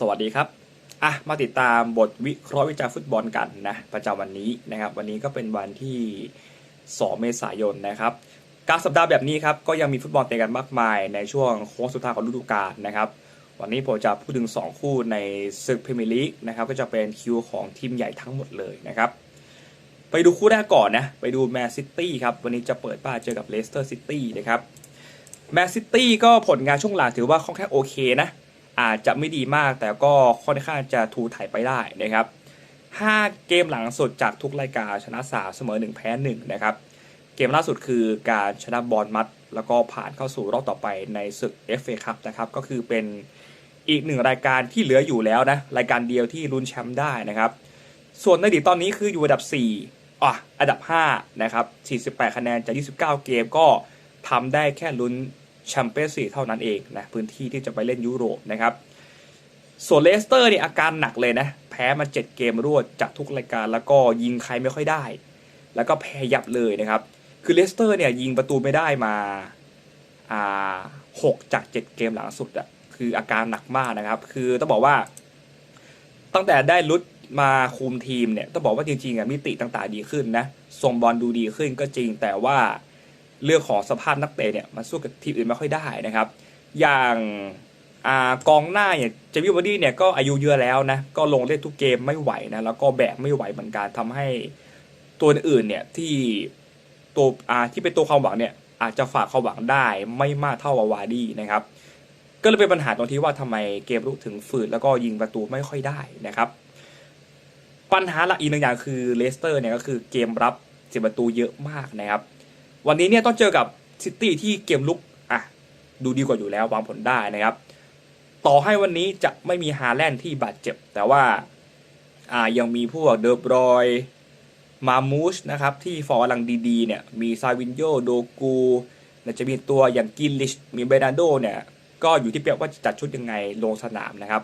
สวัสดีครับอะมาติดตามบทวิเคราะห์วิจารณ์ฟุตบอลกันนะประจำวันนี้นะครับ วันนี้ก็เป็นวันที่ 2 เมษายนนะครับกลารสัปดาห์แบบนี้ครับก็ยังมีฟุตบอลเตะกันมากมาย ในช่วงโค้งสุดท้ายของฤดูกาลนะครับวันนี้ผมจะพูดถึง 2 คู่ในศึกพรีเมียร์ลีกนะครับก็จะเป็นคิวของทีมใหญ่ทั้งหมดเลยนะครับไปดูคู่แรกก่อนนะไปดูแมนซิตี้ครับวันนี้จะเปิดบ้านเจอกับเลสเตอร์ซิตี้นะครับแมนซิตี้ก็ผลงานช่วงหลังถือว่าค่อนข้างโอเคนะ อาจจะไม่ดีมากแต่ก็ค่อนข้างจะถูถ่ายไปได้นะครับ5 เกมหลังสุดจากทุกรายการชนะ 3 เสมอ 1 แพ้ 1 นะครับ เกมล่าสุดคือการชนะบอลมัด แล้วก็ผ่านเข้าสู่รอบต่อไปในศึก FA ครับนะครับก็คือเป็นอีกหนึ่งรายการที่เหลืออยู่แล้วนะ รายการเดียวที่ลุ้นแชมป์ได้นะครับ ส่วนในดีตอนนี้คืออยู่อันดับ 4อะอันดับ 5 นะครับ 48 คะแนนจาก 29 เกมก็ทำได้แค่ลุ้น แชมเปี้ยนส์ลีกเท่านั้นเองนะพื้นที่ที่จะไปเล่นยุโรปนะครับส่วนเลสเตอร์เนี่ยอาการหนักเลยนะ แพ้มา 7 เกมรวดจากทุกรายการแล้วก็ยิงใครไม่ค่อยได้ แล้วก็แพ้ยับเลยนะครับ คือเลสเตอร์เนี่ยยิงประตูไม่ได้มาอ่าหกจาก 7 เกมหลังสุดอะคืออาการหนักมากนะครับ คือต้องบอกว่า ตั้งแต่ได้ลุดมาคุมทีมเนี่ยต้องบอกว่าจริงๆอะมิติต่างๆดีขึ้นนะส่งบอลดูดีขึ้นก็จริงแต่ว่า เรื่องของสภาพนักเตะเนี่ยมันสู้กับทีมอื่นไม่ค่อยได้นะครับ อย่างอากองหน้าเนี่ยเจมี่วอร์ดี้เนี่ยก็อายุเยอะแล้วนะก็ลงเล่นทุกเกมไม่ไหวนะแล้วก็แบกไม่ไหวเหมือนกันทำให้ตัวอื่นเนี่ยที่ตัวอาที่เป็นตัวความหวังเนี่ยอาจจะฝากความหวังได้ไม่มากเท่าวาวาดี้นะครับ ก็เลยเป็นปัญหาตรงที่ว่าทำไมเกมรุกถึงฝืดแล้วก็ยิงประตูไม่ค่อยได้นะครับปัญหาหลักอีกหนึ่งอย่างคือเลสเตอร์เนี่ยก็คือเกมรับเสียประตูเยอะมากนะครับ วันนี้เนี่ยต้องเจอกับซิตี้ที่เกมลุกอะดูดีกว่าอยู่แล้ววางผลได้นะครับ ต่อให้วันนี้จะไม่มีฮาแลนด์ที่บาดเจ็บ แต่ว่าอ่ายังมีพวกเดอร์บรอยมามูชนะครับที่ฟอร์มกำลังดีๆเนี่ยมีซาวินโยโดกูและจะมีตัวอย่างกินลิชมีเบรนาโดเนี่ยก็อยู่ที่เปียกว่าจะจัดชุดยังไงลงสนามนะครับ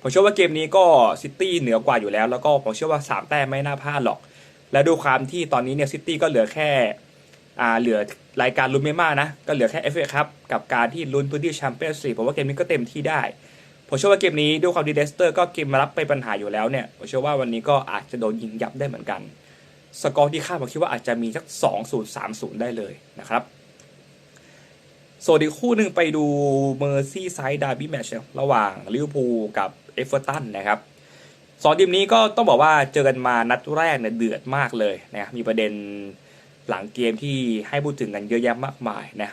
ผมเชื่อว่าเกมนี้ก็ซิตี้เหนือกว่าอยู่แล้ว แล้วก็ผมเชื่อว่า3แต้มไม่น่าพลาดหรอก และดูความที่ตอนนี้เนี่ยซิตี้ก็เหลือแค่ เหลือรายการลุ้นไม่มากนะ ก็เหลือแค่ FA ครับกับการที่ลุ้นพื้นที่แชมเปี้ยนส์ลีกผมว่าเกมนี้ก็เต็มที่ได้ ผมเชื่อว่าเกมนี้ด้วยความดีเลสเตอร์ก็เกมมารับไปปัญหาอยู่แล้วเนี่ยผมเชื่อว่าวันนี้ก็อาจจะโดนยิงยับได้เหมือนกัน สกอร์ที่คาดผมคิดว่าอาจจะมีสัก2 0 3 0 ได้เลยนะครับส่วนอีกคู่หนึ่งไปดูเมอร์ซี่ไซด์ดาร์บี้แมชระหว่างลิเวอร์พูลกับเอฟเวอร์ตันนะครับสองทีมนี้ก็ต้องบอกว่าเจอกันมานัดแรกเนี่ยเดือดมากเลยนะครับมีประเด็น หลังเกมที่ให้พูดถึงกันเยอะแยะมากมายนะ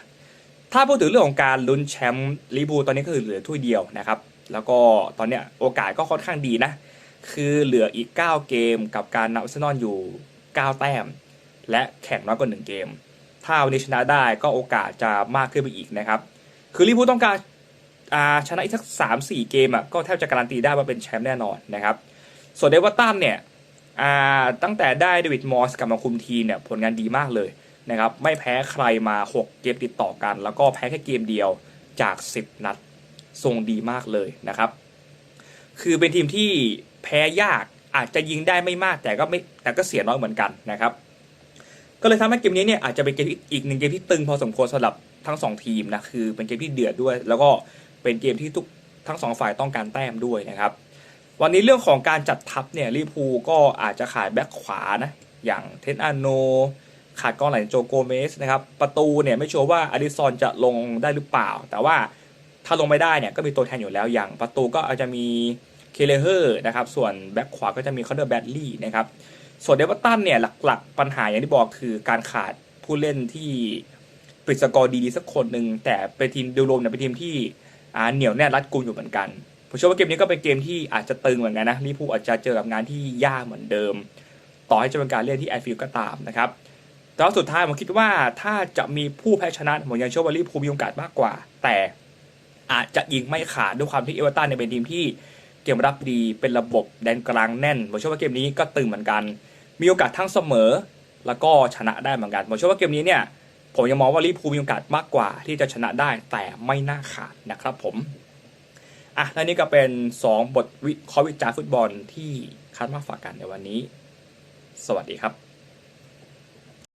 ถ้าพูดถึงเรื่องของการลุ้นแชมป์ลิเวอร์พูตอนนี้ก็คือเหลือถ้วยเดียวนะครับ แล้วก็ตอนเนี้ยโอกาสก็ค่อนข้างดีนะ คือเหลืออีก 9 เกมกับการนำอาร์เซนอลอยู่ 9 แต้ม และแข่งน้อยกว่า1เกม ถ้าวันนี้ชนะได้ก็โอกาสจะมากขึ้นไปอีกนะครับ คือลิเวอร์พูต้องการาชนะอีกสักสามสี่เกมอะก็แทบจะการันตีได้ว่าเป็นแชมป์แน่นอนนะครับ ส่วนเดวิตันเนี่ย ตั้งแต่ได้เดวิดมอสกลับมาคุมทีมเนี่ยผลงานดีมากเลยนะครับไม่แพ้ใครมา 6 เกมติดต่อกัน แล้วก็แพ้แค่เกมเดียวจาก 10 นัดทรงดีมากเลยนะครับ คือเป็นทีมที่แพ้ยากอาจจะยิงได้ไม่มากแต่ก็ไม่แต่ก็เสียน้อยเหมือนกันนะครับ ก็เลยทำให้เกมนี้เนี่ยอาจจะเป็นเกมที่อีกหนึ่งเกมที่ตึงพอสมควรสำหรับทั้งสองทีมนะคือเป็นเกมที่เดือดด้วย แล้วก็เป็นเกมที่ทุกทั้งสองฝ่ายต้องการแต้มด้วยนะครับ วันนี้เรื่องของการจัดทัพเนี่ยลิเวอร์พูก็อาจจะขาดแบ็คขวานะ อย่างเทนอาโน ขาดกองหลังโจโกเมสนะครับ ประตูเนี่ยไม่ชัวร์ว่าอดิซอนจะลงได้หรือเปล่า แต่ว่าถ้าลงไม่ได้เนี่ยก็มีตัวแทนอยู่แล้วอย่างประตูก็อาจจะมีเคเลเฮอร์นะครับ ส่วนแบ็คขวาก็จะมีคอนเดอร์แบดลี่นะครับ ส่วนเดวิดตันเนี่ยหลักๆ ปัญหาอย่างที่บอกคือการขาดผู้เล่นที่ปิดสกอร์ดีๆสักคนหนึ่งแต่เป็นทีมดูรวมเนี่ยเป็นทีมที่เหนียวแน่นรัดกุมอยู่เหมือนกัน ผมเชื่อว่าเกมนี้ก็เป็นเกมที่อาจจะตึงเหมือนกันนะลิพูอาจจะเจอกับงานที่ยากเหมือนเดิม ต่อให้จะเป็นการเล่นที่แอร์ฟิลด์ก็ตามนะครับแต่ว่าสุดท้ายผมคิดว่าถ้าจะมีผู้แพ้ชนะผมยังเชื่อว่าลิพูมีโอกาสมากกว่า แต่อาจจะยิงไม่ขาดด้วยความที่เอเวอร์ตันเนี่ยเป็นทีมที่เกมรับดีเป็นระบบแดนกลางแน่นผมเชื่อว่าเกมนี้ก็ตึงเหมือนกัน มีโอกาสทั้งเสมอ แล้วก็ชนะได้เหมือนกันผมเชื่อว่าเกมนี้เนี่ยผมยังมองว่าลิพูมีโอกาสมากกว่า ที่จะชนะได้แต่ไม่น่าขาดนะครับผม อะและนี่ก็เป็น 2 บทวิเคราะห์วิจารณ์ฟุตบอลที่คัดมาฝากกันในวันนี้ สวัสดีครับ